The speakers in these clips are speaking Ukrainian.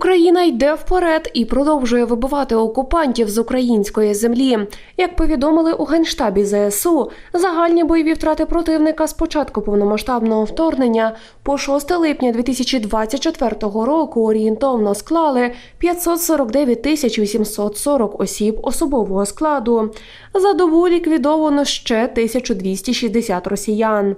Україна йде вперед і продовжує вибивати окупантів з української землі. Як повідомили у генштабі ЗСУ, загальні бойові втрати противника з початку повномасштабного вторгнення по 6 липня 2024 року орієнтовно склали 549 тисяч 840 осіб особового складу. За добу ліквідовано ще 1260 росіян.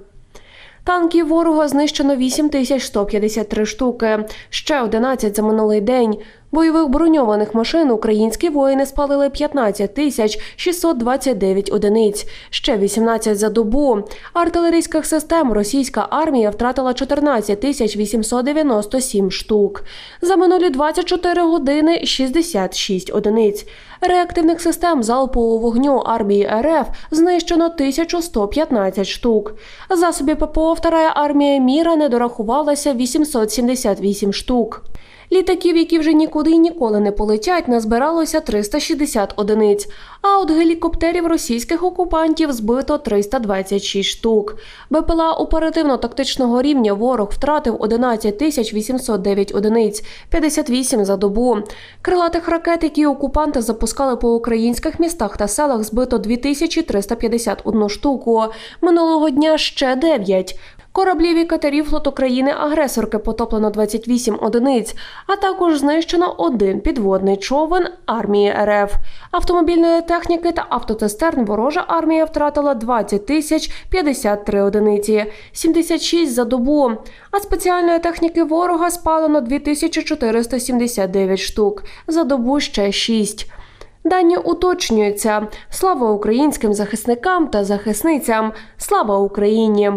Танків ворога знищено 8153 штуки, ще 11 за минулий день. Бойових броньованих машин українські воїни спалили 15 тисяч 629 одиниць, ще 18 за добу. Артилерійських систем російська армія втратила 14 тисяч 897 штук. За минулі 24 години 66 одиниць. Реактивних систем залпового вогню армії РФ знищено 1115 штук. Засобів ППО вторая армія міра не дорахувалася 878 штук. Літаків, які вже нікуди й ніколи не полетять, назбиралося 360 одиниць. А от гелікоптерів російських окупантів збито 326 штук. БПЛА оперативно-тактичного рівня ворог втратив 11 тисяч 809 одиниць, 58 за добу. Крилатих ракет, які окупанти запускали по українських містах та селах, збито 2351 штуку. Минулого дня ще 9. Кораблів і катерів флоту країни-агресорки потоплено 28 одиниць, а також знищено один підводний човен армії РФ. Автомобільної техніки та автоцистерн ворожа армія втратила 20 тисяч 53 одиниці, 76 за добу. А спеціальної техніки ворога спалено 2479 штук, за добу ще 6. Дані уточнюються. Слава українським захисникам та захисницям! Слава Україні!